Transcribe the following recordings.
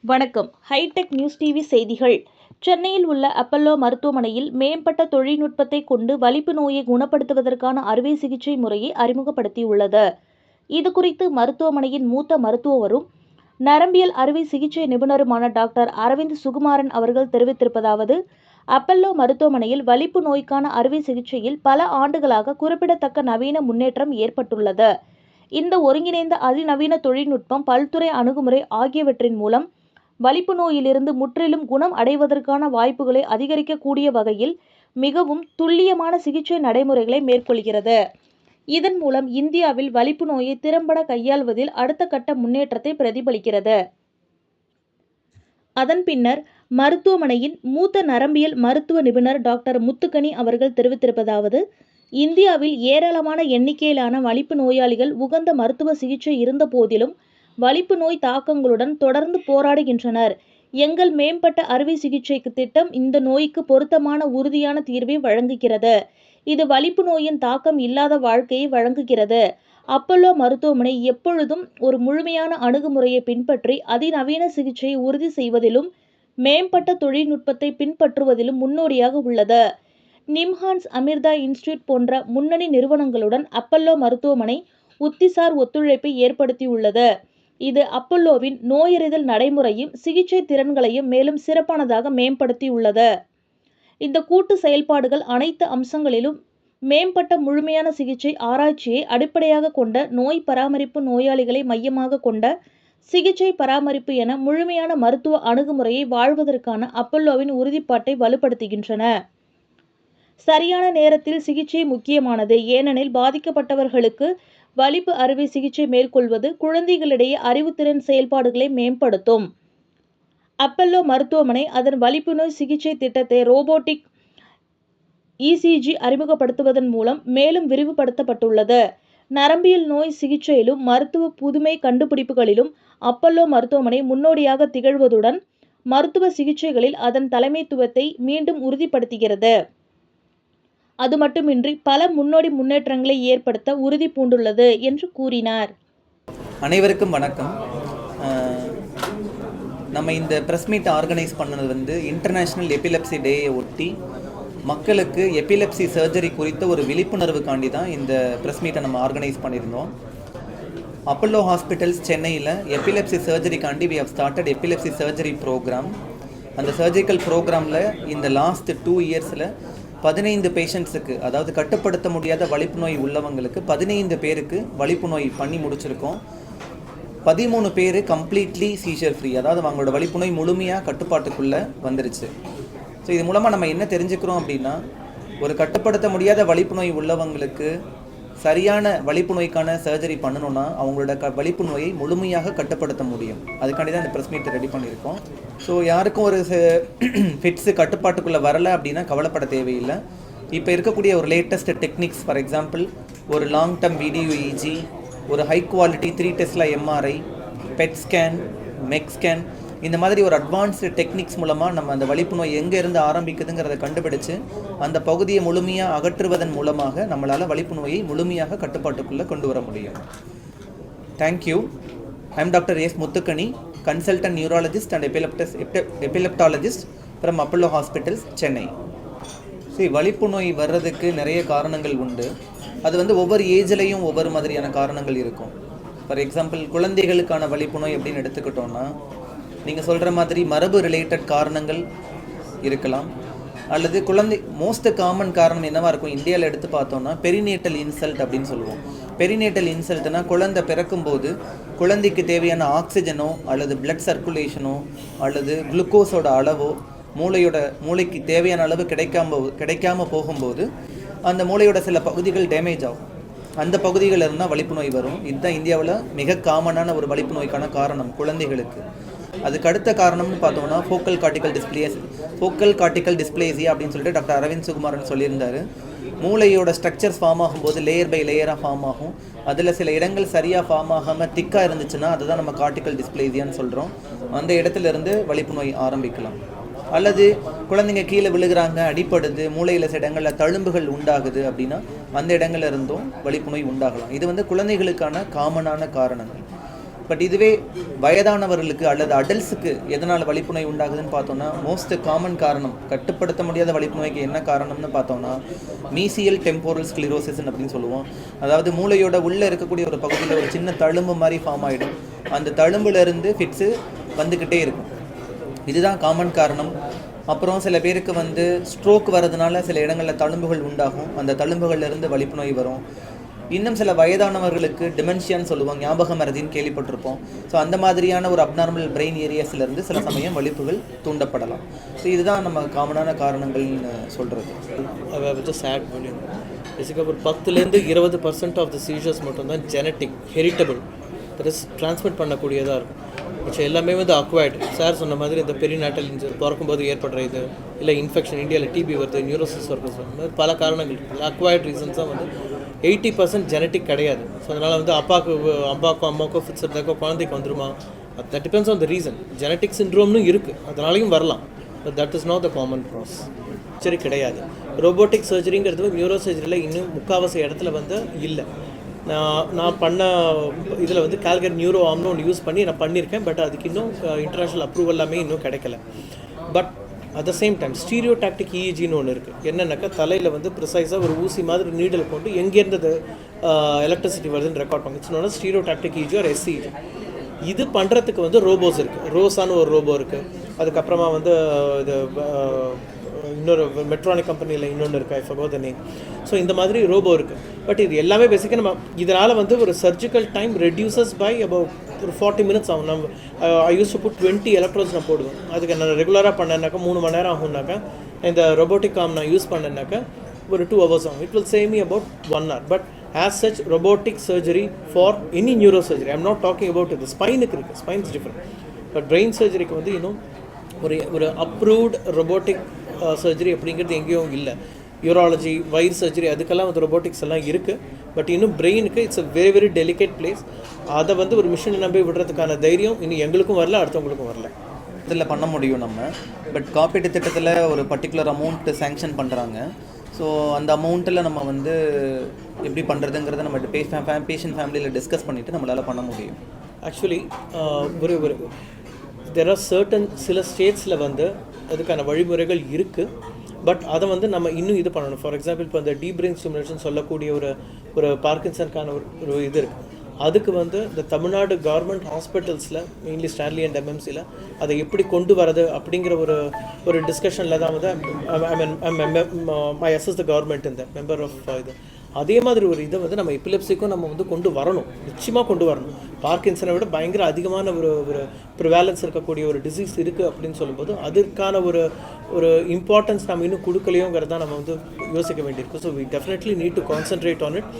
வணக்கம். Hitech news TV செய்திகள். சென்னையில் உள்ள அப்பல்லோ மருத்துவமனையில் மேம்பட்ட தொழில்நுட்பத்தை கொண்டு வலிப்பு நோயை குணப்படுத்துவதற்கான அறுவை சிகிச்சை முறையை அறிமுகப்படுத்தியுள்ளது. இதுகுறித்து மருத்துவமனையின் மூத்த மருத்துவரும் நரம்பியல் அறுவை சிகிச்சை நிபுணருமான டாக்டர் அரவிந்த் சுகுமாரன் அவர்கள் தெரிவித்திருப்பதாவது அப்பல்லோ மருத்துவமனையில் வலிப்பு நோய்க்கான அறுவை சிகிச்சையில் பல ஆண்டுகளாக குறிப்பிடத்தக்க நவீன முன்னேற்றம் ஏற்பட்டுள்ளது. இந்த ஒருங்கிணைந்த அதிநவீன தொழில்நுட்பம் பல்துறை அணுகுமுறை ஆகியவற்றின் மூலம் வலிப்பு நோயிலிருந்து முற்றிலும் குணம் அடைவதற்கான வாய்ப்புகளை அதிகரிக்கக்கூடிய வகையில் மிகவும் துல்லியமான சிகிச்சை நடைமுறைகளை மேற்கொள்கிறது. இதன் மூலம் இந்தியாவில் வலிப்பு நோயை திறம்பட கையாள்வதில் அடுத்த கட்ட முன்னேற்றத்தை பிரதிபலிக்கிறது. அதன் பின்னர் மருத்துவமனையின் மூத்த நரம்பியல் மருத்துவ நிபுணர் டாக்டர் முத்துக்கனி அவர்கள் தெரிவித்திருப்பதாவது இந்தியாவில் ஏராளமான எண்ணிக்கையிலான வலிப்பு நோயாளிகள் உகந்த மருத்துவ சிகிச்சை இருந்த போதிலும் வலிப்பு நோய் தாக்கங்களுடன் தொடர்ந்து போராடுகின்றனர். எங்கள் மேம்பட்ட அறுவை சிகிச்சைக்கு திட்டம் இந்த நோய்க்கு பொருத்தமான உறுதியான தீர்வை வழங்குகிறது. இது வலிப்பு நோயின் தாக்கம் இல்லாத வாழ்க்கையை வழங்குகிறது. அப்பல்லோ மருத்துவமனை எப்பொழுதும் ஒரு முழுமையான அணுகுமுறையை பின்பற்றி அதிநவீன சிகிச்சையை உறுதி செய்வதிலும் மேம்பட்ட தொழில்நுட்பத்தை பின்பற்றுவதிலும் முன்னோடியாக உள்ளது. நிம்ஹான்ஸ் அமிர்தா இன்ஸ்டியூட் போன்ற முன்னணி நிறுவனங்களுடன் அப்பல்லோ மருத்துவமனை உத்திசார் ஒத்துழைப்பை ஏற்படுத்தியுள்ளது. இது அப்பல்லோவின் நோயறிதல் நடைமுறையும் சிகிச்சை திறன்களையும் மேலும் சிறப்பானதாக மேம்படுத்தியுள்ளது. இந்த கூட்டு செயல்பாடுகள் அனைத்து அம்சங்களிலும் மேம்பட்ட முழுமையான சிகிச்சை ஆராய்ச்சியை அடிப்படையாக கொண்ட நோய் பராமரிப்பு நோயாளிகளை மையமாக கொண்ட சிகிச்சை பராமரிப்பு என முழுமையான மருத்துவ அணுகுமுறையை வாழ்வதற்கான அப்பல்லோவின் உறுதிப்பாட்டை வலுப்படுத்துகின்றன. சரியான நேரத்தில் சிகிச்சை முக்கியமானது. ஏனெனில் பாதிக்கப்பட்டவர்களுக்கு வலிப்பு அறுவை சிகிச்சை மேற்கொள்வது குழந்தைகளிடையே அறிவுத்திறன் செயல்பாடுகளை மேம்படுத்தும். அப்பல்லோ மருத்துவமனை அதன் வலிப்பு நோய் சிகிச்சை திட்டத்தை ரோபோட்டிக் இசிஜி அறிமுகப்படுத்துவதன் மூலம் மேலும் விரிவுபடுத்தப்பட்டுள்ளது. நரம்பியல் நோய் சிகிச்சையிலும் மருத்துவ புதுமை கண்டுபிடிப்புகளிலும் அப்பல்லோ மருத்துவமனை முன்னோடியாக திகழ்வதுடன் மருத்துவ சிகிச்சைகளில் அதன் தலைமைத்துவத்தை மீண்டும் உறுதிப்படுத்துகிறது. அது மட்டுமின்றி பல முன்னோடி முன்னேற்றங்களை ஏற்படுத்த உறுதி பூண்டுள்ளது என்று கூறினார். அனைவருக்கும் வணக்கம். நம்ம இந்த ப்ரெஸ் மீட் ஆர்கனைஸ் பண்ணது வந்து இன்டர்நேஷ்னல் எபிலப்சி டேயை ஒட்டி மக்களுக்கு எபிலெப்சி சர்ஜரி குறித்த ஒரு விழிப்புணர்வுக்காண்டி தான் இந்த ப்ரெஸ் மீட்டை நம்ம ஆர்கனைஸ் பண்ணியிருந்தோம். அப்பல்லோ ஹாஸ்பிட்டல்ஸ் சென்னையில் epilepsy சர்ஜரிக்காண்டி we have started epilepsy surgery programme அந்த சர்ஜிக்கல் ப்ரோக்ராமில் இந்த லாஸ்ட் டூ இயர்ஸில் பதினைந்து பேஷண்ட்ஸுக்கு அதாவது கட்டுப்படுத்த முடியாத வலிப்பு நோய் உள்ளவங்களுக்கு பதினைந்து பேருக்கு வலிப்பு நோய் பண்ணி முடிச்சிருக்கோம். பதிமூணு பேர் கம்ப்ளீட்லி சீஷர் ஃப்ரீ அதாவது அவங்களோட வலிப்பு நோய் முழுமையாக கட்டுப்பாட்டுக்குள்ளே வந்துருச்சு. ஸோ இது மூலமாக நம்ம என்ன தெரிஞ்சுக்கிறோம் அப்படின்னா ஒரு கட்டுப்படுத்த முடியாத வலிப்பு நோய் உள்ளவங்களுக்கு சரியான வலிப்பு நோய்க்கான சர்ஜரி பண்ணணும்னா அவங்களோட க வலிப்பு நோயை முழுமையாக கட்டுப்படுத்த முடியும். அதுக்காண்டி தான் இந்த ப்ரெஸ் மீட் ரெடி பண்ணியிருக்கோம். ஸோ யாருக்கும் ஒரு ஃபிட்ஸு கட்டுப்பாட்டுக்குள்ளே வரலை அப்படின்னா கவலைப்பட தேவையில்லை. இப்போ இருக்கக்கூடிய ஒரு லேட்டஸ்ட் டெக்னிக்ஸ் ஃபார் எக்ஸாம்பிள் ஒரு லாங் டேர்ம் விடியூஇஜி ஒரு ஹை குவாலிட்டி த்ரீ டெஸ்ட்டில் MRI PET scan MEG scan இந்த மாதிரி ஒரு அட்வான்ஸ்டு டெக்னிக்ஸ் மூலமாக நம்ம அந்த வலிப்பு நோய் எங்கே இருந்து ஆரம்பிக்குதுங்கிறத கண்டுபிடிச்சு அந்த பகுதியை முழுமையாக அகற்றுவதன் மூலமாக நம்மளால் வலிப்பு நோயை முழுமையாக கட்டுப்பாட்டுக்குள்ளே கொண்டு வர முடியும். Thank you I'm doctor S Muthukani consultant neurologist and எபிலெப்டஸ் epileptologist from Apollo hospitals Chennai சரி வலிப்பு நோய் வர்றதுக்கு நிறைய காரணங்கள் உண்டு. அது வந்து ஒவ்வொரு ஏஜ்லேயும் ஒவ்வொரு மாதிரியான காரணங்கள் இருக்கும். ஃபார் எக்ஸாம்பிள் குழந்தைகளுக்கான வலிப்பு நோய் அப்படின்னு எடுத்துக்கிட்டோன்னா நீங்கள் சொல்கிற மாதிரி மரபு ரிலேட்டட் காரணங்கள் இருக்கலாம். அல்லது குழந்தை மோஸ்ட் காமன் காரணம் என்னவாக இருக்கும்? இந்தியாவில் எடுத்து பார்த்தோம்னா பெரிநேட்டல் இன்சல்ட் அப்படின்னு சொல்லுவோம். பெரிநேட்டல் இன்சல்ட்னா குழந்தை பிறக்கும்போது குழந்தைக்கு தேவையான ஆக்சிஜனோ அல்லது பிளட் சர்க்குலேஷனோ அல்லது குளுக்கோஸோட அளவோ மூளையோட மூளைக்கு தேவையான அளவு கிடைக்காம கிடைக்காம போகும்போது அந்த மூளையோட சில பகுதிகள் டேமேஜ் ஆகும். அந்த பகுதிகளில் இருந்தால் வலிப்பு நோய் வரும். இதுதான் இந்தியாவில் மிக காமனான ஒரு வலிப்பு நோய்க்கான காரணம் குழந்தைகளுக்கு. அதுக்கு அடுத்த காரணம்னு பார்த்தோம்னா focal cortical dysplasia focal cortical dysplasia அப்படின்னு சொல்லிட்டு டாக்டர் அரவிந்த் சுகுமாரன் சொல்லியிருந்தாரு. மூளையோட ஸ்ட்ரக்சர்ஸ் ஃபார்ம் ஆகும்போது லேயர் பை லேயராக ஃபார்ம் ஆகும். அதில் சில இடங்கள் சரியாக ஃபார்ம் ஆகாமல் திக்காக இருந்துச்சுன்னா அதுதான் நம்ம கார்டிக்கல் டிஸ்பிளேசியான்னு சொல்கிறோம் அந்த இடத்துல இருந்து வலிப்பு நோய் ஆரம்பிக்கலாம். அல்லது குழந்தைங்க கீழே விழுகிறாங்க அடிப்படுது மூளையில் சில இடங்களில் தழும்புகள் உண்டாகுது அப்படின்னா அந்த இடங்கள்ல இருந்தும் வலிப்பு நோய் உண்டாகலாம். இது வந்து குழந்தைகளுக்கான காமனான காரணங்கள். பட் இதுவே வயதானவர்களுக்கு அல்லது அடல்ஸுக்கு எதனால் வலிப்பு நோய் உண்டாகுதுன்னு பார்த்தோம்னா மோஸ்ட் காமன் காரணம் கட்டுப்படுத்த முடியாத வலிப்பு நோய்க்கு என்ன காரணம்னு பார்த்தோம்னா மீசியல் டெம்போரல் ஸ்க்ளிரோசிஸ் அப்படின்னு சொல்லுவோம். அதாவது மூளையோட உள்ளே இருக்கக்கூடிய ஒரு பகுதியில் ஒரு சின்ன தழும்பு மாதிரி ஃபார்ம் ஆகிடும் அந்த தழும்புலேருந்து ஃபிட்ஸு வந்துக்கிட்டே இருக்கும். இதுதான் காமன் காரணம். அப்புறம் சில பேருக்கு வந்து ஸ்ட்ரோக் வரதுனால சில இடங்களில் தழும்புகள் உண்டாகும். அந்த தழும்புகள்லேருந்து வலிப்பு நோய் வரும். இன்னும் சில வயதானவர்களுக்கு டிமென்ஷியான்னு சொல்லுவோம் ஞாபக மறதின்னு கேள்விப்பட்டிருப்போம். ஸோ அந்த மாதிரியான ஒரு அப்நார்மல் பிரெயின் ஏரியாஸ்லேருந்து சில சமயம் வலிப்புகள் தூண்டப்படலாம். ஸோ இதுதான் நம்ம காமனான காரணங்கள்னு சொல்கிறது வித் சேட் பேசிக்காக ஒரு பத்துலேருந்து இருபது பர்சன்ட் ஆஃப் த சீஷர்ஸ் மட்டும்தான் genetic heritable that is transmit பண்ணக்கூடியதாக இருக்கும். மிச்சம் எல்லாமே வந்து அக்வைர்டு சார் சொன்ன மாதிரி இந்த பெரிநாட்டல் இன்ஜுரி பிறக்கும்போது ஏற்படுற இது இல்லை இன்ஃபெக்ஷன் இந்தியாவில் டிபி வருது நியூரோசிஸ் வருது மாதிரி பல காரணங்கள் இருக்குது அக்வைர்ட் ரீசன்ஸாக வந்து எயிட்டி பர்சன்ட் ஜெனட்டிக் கிடையாது. ஸோ அதனால் வந்து அப்பாவுக்கு அப்பாவுக்கும் அம்மாவுக்கோ ஃபிட்ஸ் இருந்தாக்கோ குழந்தைக்கு வந்துருமா? That depends on the reason genetic சின்ட்ரோம்னு இருக்குது அதனாலையும் வரலாம். But that is not the common ப்ராஸ் சரி கிடையாது. ரோபோட்டிக் சர்ஜரிங்கிறது நியூரோ சர்ஜரியில் இன்னும் முக்காவாசி இடத்துல வந்து இல்லை. நான் நான் பண்ண இதில் வந்து கால்கர் நியூரோ ஆம்னு ஒன்று யூஸ் பண்ணி நான் பண்ணியிருக்கேன் பட் அதுக்கு இன்னும் uh, இன்டர்நேஷ்னல் அப்ரூவல் எல்லாமே இன்னும் கிடைக்கல. But at the same time stereotactic இஇஜின்னு ஒன்று இருக்குது என்னென்னாக்கா தலையில் வந்து ப்ரிசைஸாக ஒரு ஊசி மாதிரி நீடல் போட்டு எங்கேருந்து அது எலக்ட்ரிசிட்டி வருதுன்னு ரெக்கார்ட் பண்ணி. சொன்னோன்னா ஸ்டீரியோ டாக்டிக் இஜி ஒரு எஸ்சிஜி இது பண்ணுறதுக்கு வந்து ரோபோஸ் இருக்குது ரோஸான ஒரு ரோபோ இருக்குது அதுக்கப்புறமா வந்து இது இன்னொரு மெட்ரானிக் கம்பெனியில் இன்னொன்று இருக்கா ஐ ஃபகோ த நேம் ஸோ இந்த மாதிரி ரோபோ இருக்குது பட் இது எல்லாமே பேசிக்காக நம்ம இதனால் வந்து ஒரு surgical time reduces by about ஒரு ஃபார்ட்டி மினிட்ஸ் ஆகும். நம்ம I use to put twenty electrodes நான் போடுவேன். அதுக்கு நான் ரெகுலராக பண்ணேன்னாக்கா மூணு மணி நேரம் ஆகும்னாக்கா இந்த ரொபோட்டிக் காம் நான் யூஸ் பண்ணேன்னாக்கா ஒரு டூ ஹவர்ஸ் ஆகும். It will save me about one hour but as such robotic surgery for any neuro surgery I'm not talking about இது ஸ்பைனுக்கு இருக்குது ஸ்பைன்ஸ் டிஃப்ரெண்ட் பட் பிரெயின் சர்ஜரிக்கு வந்து இன்னும் ஒரு ஒரு அப்ரூவ்ட் ரொபோட்டிக் சர்ஜரி அப்படிங்கிறது எங்கேயும் இல்லை. யூராலஜி வயிறு சர்ஜரி அதுக்கெல்லாம் வந்து ரொபோட்டிக்ஸ் எல்லாம் இருக்குது பட் இன்னும் பிரெயினுக்கு it's a very very delicate place அதை வந்து ஒரு மிஷினை நம்பி விடுறதுக்கான தைரியம் இன்னும் எங்களுக்கும் வரல அடுத்தவங்களுக்கும் வரல. இதில் பண்ண முடியும் நம்ம. பட் காப்பீட்டு திட்டத்தில் ஒரு பர்டிகுலர் அமௌண்ட் சேங்ஷன் பண்ணுறாங்க ஸோ அந்த அமௌண்ட்டில் நம்ம வந்து எப்படி பண்ணுறதுங்கிறத நம்ம பேஷண்ட் ஃபேமிலியில் டிஸ்கஸ் பண்ணிவிட்டு நம்மளால் பண்ண முடியும். ஆக்சுவலி ஒரு ஒரு தெர் ஆர் சர்டன் சில ஸ்டேட்ஸில் வந்து அதுக்கான வழிமுறைகள் இருக்குது பட் அதை வந்து நம்ம இன்னும் இது பண்ணணும் ஃபார் எக்ஸாம்பிள் இப்போ இந்த டீப் பிரெயின் ஸ்டிமுலேஷன் சொல்லக்கூடிய ஒரு ஒரு பார்க்கின்சனுக்கான ஒரு ஒரு இது இருக்குது அதுக்கு வந்து இந்த தமிழ்நாடு கவர்மெண்ட் ஹாஸ்பிட்டல்ஸில் மெயின்லி ஸ்டான்லி அண்ட் எம்எம்சியில் அதை எப்படி கொண்டு வரது அப்படிங்கிற ஒரு ஒரு டிஸ்கஷனில் தான் வந்து I mean my assess the government இந்த மெம்பர் ஆஃப் இது அதே மாதிரி ஒரு இதை வந்து நம்ம எபிலெப்சிக்கும் நம்ம வந்து கொண்டு வரணும். நிச்சயமாக கொண்டு வரணும். பார்க்கின்சனை விட பயங்கர அதிகமான ஒரு ஒரு ப்ரிவேலன்ஸ் இருக்கக்கூடிய ஒரு டிசீஸ் இருக்குது அப்படின்னு சொல்லும்போது அதற்கான ஒரு ஒரு இம்பார்ட்டன்ஸ் நம்ம இன்னும் கொடுக்கலையோங்கிறத நம்ம வந்து யோசிக்க வேண்டியிருக்கும். So we definitely need to concentrate on it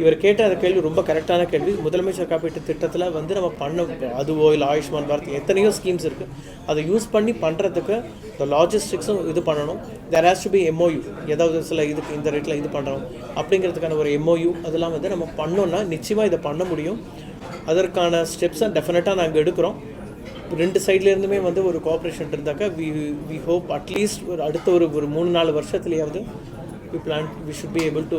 இவர் கேட்ட அந்த கேள்வி ரொம்ப கரெக்டான கேள்வி. முதலமைச்சர் காப்பீட்டு திட்டத்தில் வந்து நம்ம பண்ண அதுவோ இல்லை ஆயுஷ்மான் பாரத் எத்தனையோ ஸ்கீம்ஸ் இருக்குது அதை யூஸ் பண்ணி பண்ணுறதுக்கு இந்த லாஜிஸ்டிக்ஸும் இது பண்ணணும். There has to be MOU ஏதாவது சில இதுக்கு இந்த ரேட்டில் இது பண்ணுறோம் அப்படிங்கிறதுக்கான ஒரு எம்ஓயு அதெல்லாம் வந்து நம்ம பண்ணோம்னா நிச்சயமாக இதை பண்ண முடியும். அதற்கான ஸ்டெப்ஸை டெஃபினட்டாக நாங்கள் எடுக்கிறோம். ரெண்டு சைட்லேருந்துமே வந்து ஒரு கோஆப்ரேஷன் இருந்தாக்கா வி வி ஹோப் அட்லீஸ்ட் ஒரு அடுத்த ஒரு ஒரு மூணு நாலு வருஷத்துலேயாவது we plan we should be able to